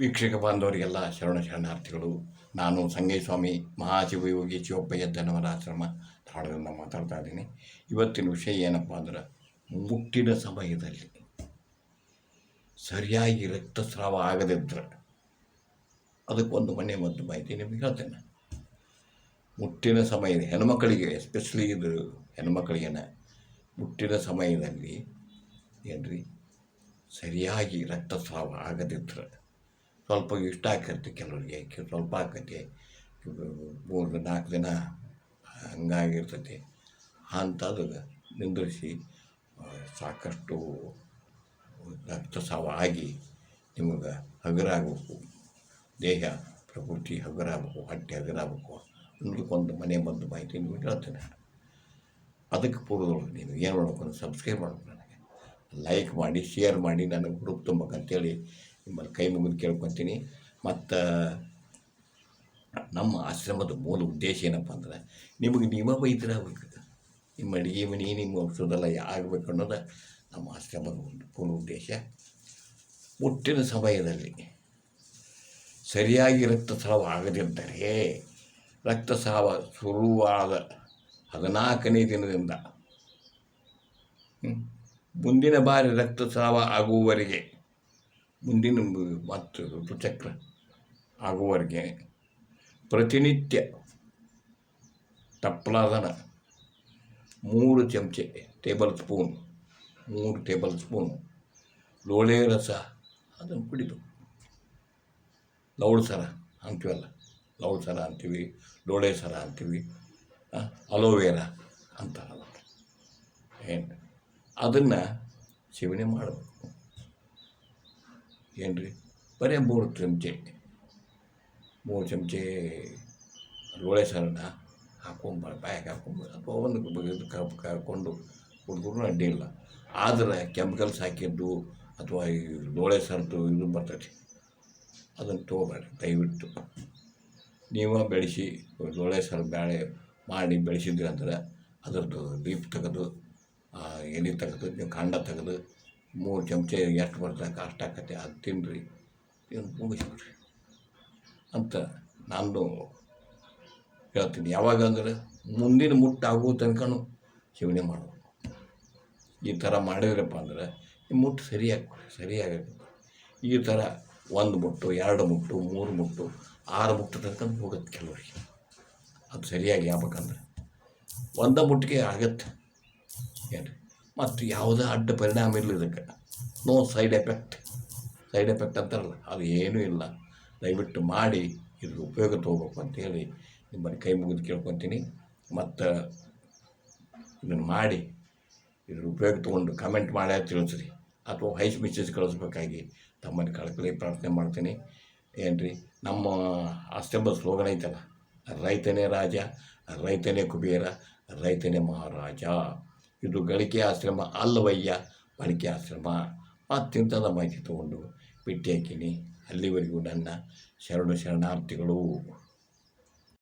ವೀಕ್ಷಕ ಬಾಂಧವರಿಗೆಲ್ಲ ಶರಣ ಶರಣಾರ್ಥಿಗಳು, ನಾನು ಸಂಗಯ್ಯಸ್ವಾಮಿ ಮಹಾಶಿವಯೋಗಿ ಶಿವಪ್ಪಯ್ಯದ್ದನವರ ಆಶ್ರಮ ಧಾರವಾಡದಿಂದ ಮಾತಾಡ್ತಾ ಇದ್ದೀನಿ. ಇವತ್ತಿನ ವಿಷಯ ಏನಪ್ಪ ಅಂದ್ರೆ ಮುಟ್ಟಿನ ಸಮಯದಲ್ಲಿ ಸರಿಯಾಗಿ ರಕ್ತಸ್ರಾವ ಆಗದಿದ್ದರೆ ಅದಕ್ಕೊಂದು ಮನೆ ಮದ್ದು ಮಾಹಿತಿ ನಿಮಗೆ ಹೇಳ್ತೇನೆ. ಮುಟ್ಟಿನ ಸಮಯ ಹೆಣ್ಮಕ್ಕಳಿಗೆ ಎಸ್ಪೆಷಲಿ ಇದು ಹೆಣ್ಮಕ್ಕಳಿಗೆನ ಮುಟ್ಟಿನ ಸಮಯದಲ್ಲಿ ಏನ್ರಿ? ಸರಿಯಾಗಿ ರಕ್ತಸ್ರಾವ ಆಗದಿದ್ದರೆ ಸ್ವಲ್ಪ ಇಷ್ಟ ಆಕೈತಿ ಕೆಲವರಿಗೆ, ಸ್ವಲ್ಪ ಆಕೈತಿ ಮೂರು ನಾಲ್ಕು ದಿನ ಹಂಗಾಗಿರ್ತೈತಿ ಅಂಥದ್ದು ನಿಂದಿರಿಸಿ, ಸಾಕಷ್ಟು ರಕ್ತಸ್ರಾವ ಆಗಿ ನಿಮಗೆ ಹಗುರಾಗಬೇಕು. ದೇಹ, ಪ್ರಕೃತಿ ಹಗುರಾಗಬೇಕು, ಹೊಟ್ಟೆ ಹಗುರಾಗಬೇಕು. ಅನ್ನೋದಕ್ಕೊಂದು ಮನೆ ಮದ್ದು ಮಾಹಿತಿ ನಿಮಗೆ ಹೇಳ್ತೇನೆ ಅದಕ್ಕೆ ಪೂರ್ವದೊಳಗೆ ನೀವು ಏನು ಮಾಡ್ಬೇಕು ಸಬ್ಸ್ಕ್ರೈಬ್ ಮಾಡ್ಬೇಕು ನನಗೆ. ಲೈಕ್ ಮಾಡಿ ಶೇರ್ ಮಾಡಿ ನನಗೆ ಗ್ರೂಪ್ ತುಂಬಬೇಕಂತೇಳಿ ನಿಮ್ಮಲ್ಲಿ ಕೈ ಮುಗಿದು ಕೇಳ್ಕೊತೀನಿ. ಮತ್ತು ನಮ್ಮ ಆಶ್ರಮದ ಮೂಲ ಉದ್ದೇಶ ಏನಪ್ಪ ಅಂದ್ರೆ ನಿಮಗೆ ನೀವ ಬೈದ್ರಾಗಬೇಕು ನಿಮ್ಮ ಅಡುಗೆ ಮನೆ, ನಿಮ್ಮ ಔಷಧೆಲ್ಲ ಆಗಬೇಕು ಅನ್ನೋದು ನಮ್ಮ ಆಶ್ರಮದ ಒಂದು ಮೂಲ ಉದ್ದೇಶ. ಮುಟ್ಟಿನ ಸಮಯದಲ್ಲಿ ಸರಿಯಾಗಿ ರಕ್ತಸ್ರಾವ ಆಗದಿದ್ದರೆ ರಕ್ತಸ್ರಾವ ಶುರುವಾದ ಹದಿನಾಲ್ಕನೇ ದಿನದಿಂದ ಮುಂದಿನ ಬಾರಿ ರಕ್ತಸ್ರಾವ ಆಗುವವರೆಗೆ ಮುಂದಿನ ಮತ್ತು ಋತುಚಕ್ರ ಆಗುವವರೆಗೆ ಪ್ರತಿನಿತ್ಯ ತಪ್ಪಲಾದನ ಮೂರು ಚಮಚೆ ಟೇಬಲ್ ಸ್ಪೂನ್, ಮೂರು ಟೇಬಲ್ ಸ್ಪೂನ್ ಲೋಳೆ ರಸ, ಅದನ್ನು ಕುಡಿದು. ಲೌಡ್ ಸರ ಅಂತೀವಲ್ಲ ಲೌಡ್ ಸರ ಅಂತೀವಿ, ಲೋಳೆ ಸರ ಅಂತೀವಿ ಅಲೋವೆರಾ ಅಂತಾರಲ್ಲ. ಏನು? ಅದನ್ನು ಸೇವನೆ ಮಾಡಬೇಕು. ಏನು ರೀ ಬರೀ ಮೂರು ಚಮಚೆ. ಮೂರು ಚಮಚೆ ಲೋಳೆ ಸಾರನ್ನ ಹಾಕೊಂಬ ಬಾಯಿಗೆ ಹಾಕೊಂಬ ಅಥವಾ ಒಂದು ಬಗೆದು ಕರ್ಕೊಂಡು ಕುಡಿದ್ರು ಅಡ್ಡಿಲ್ಲ ಆದರೆ ಕೆಮಿಕಲ್ಸ್ ಹಾಕಿದ್ದು ಅಥವಾ ಈ ಲೋಳೆ ಸರದ್ದು ಇದು ಬರ್ತೈತಿ. ಅದನ್ನು ತೊಗೋಬೇಡ್ರಿ, ದಯವಿಟ್ಟು. ನೀವು ಬೆಳೆಸಿ ಲೋಳೆ ಸಾರು ಬೇಳೆ ಮಾಡಿ ಬೆಳೆಸಿದ್ರಿ ಅಂದ್ರೆ ಅದರದ್ದು ಲೀಫ್ ತೆಗೆದು ಎಲೆ ತೆಗೆದು, ನೀವು ಕಾಂಡ ತೆಗೆದು ಮೂರು ಚಮಚ ಎಷ್ಟು ಬರ್ತಕ್ಕ ಅಷ್ಟಾಕತೆ ಅದು ತಿನ್ನಿರಿ ತಿಂದು ಮುಗಿಸ್ಬಿಡ್ರಿ ಅಂತ ನಾನು ಹೇಳ್ತೀನಿ. ಯಾವಾಗ ಅಂದ್ರೆ ಮುಂದಿನ ಮುಟ್ಟಾಗುವ ತನಕನೂ ಸೇವನೆ ಮಾಡಬೇಕು. ಈ ಥರ ಮಾಡಿದ್ರಪ್ಪ ಅಂದ್ರೆ ಈ ಮುಟ್ಟು ಸರಿಯಾಗಿ ಸರಿಯಾಗುತ್ತೆ ಈ ಥರ ಒಂದು ಮುಟ್ಟು, ಎರಡು ಮುಟ್ಟು, ಮೂರು ಮುಟ್ಟು, ಆರು ಮುಟ್ಟು ತನಕ ಹೋಗುತ್ತೆ ಕೆಲವರಿಗೆ. ಅದು ಸರಿಯಾಗಿ ಆಗ್ಬೇಕಂದ್ರೆ ಒಂದು ಮುಟ್ಟಿಗೆ ಆಗತ್ತೆ. ಏನು ಮತ್ತು ಯಾವುದೇ ಅಡ್ಡ ಪರಿಣಾಮ ಇಲ್ಲ ಇದಕ್ಕೆ. No side effect side effect ಅಂತಾರಲ್ಲ, ಅದು ಏನೂ ಇಲ್ಲ. ದಯವಿಟ್ಟು ಮಾಡಿ ಇದ್ರ ಉಪಯೋಗ ತೊಗೋಬೇಕು ಅಂತೇಳಿ ನಿಮ್ಮಲ್ಲಿ ಕೈ ಮುಗಿದು ಕೇಳ್ಕೊತೀನಿ. ಮತ್ತು ಇದನ್ನು ಮಾಡಿ ಇದ್ರ ಉಪಯೋಗ ತೊಗೊಂಡು ಕಮೆಂಟ್ ಮಾಡಿ ತಿಳಿಸ್ರಿ. ಅಥವಾ ವೈಸ್ ಮೆಸೇಜ್ ಕಳಿಸ್ಬೇಕಾಗಿ ತಮ್ಮನ್ನು ಕಳ್ಕಳಿ ಪ್ರಾರ್ಥನೆ ಮಾಡ್ತೀನಿ. ಏನು ರೀ ನಮ್ಮ ಅಷ್ಟೆಂಬ ಸ್ಲೋಗನ್ ಐತಲ್ಲ, ರೈತನೇ ರಾಜ, ರೈತನೇ ಕುಬೇರ, ರೈತನೇ ಮಹಾರಾಜ. ಇದು ಗಳಿಕೆ ಆಶ್ರಮ ಅಲ್ಲವಯ್ಯ ಬಳಿಕೆ ಆಶ್ರಮ. ಮತ್ತಿಂಥದ ಮಾಹಿತಿ ತಗೊಂಡು ಭೇಟಿ ಹಾಕೀನಿ ಅಲ್ಲಿವರೆಗೂ ನನ್ನ ಶರಣು ಶರಣಾರ್ಥಿಗಳು.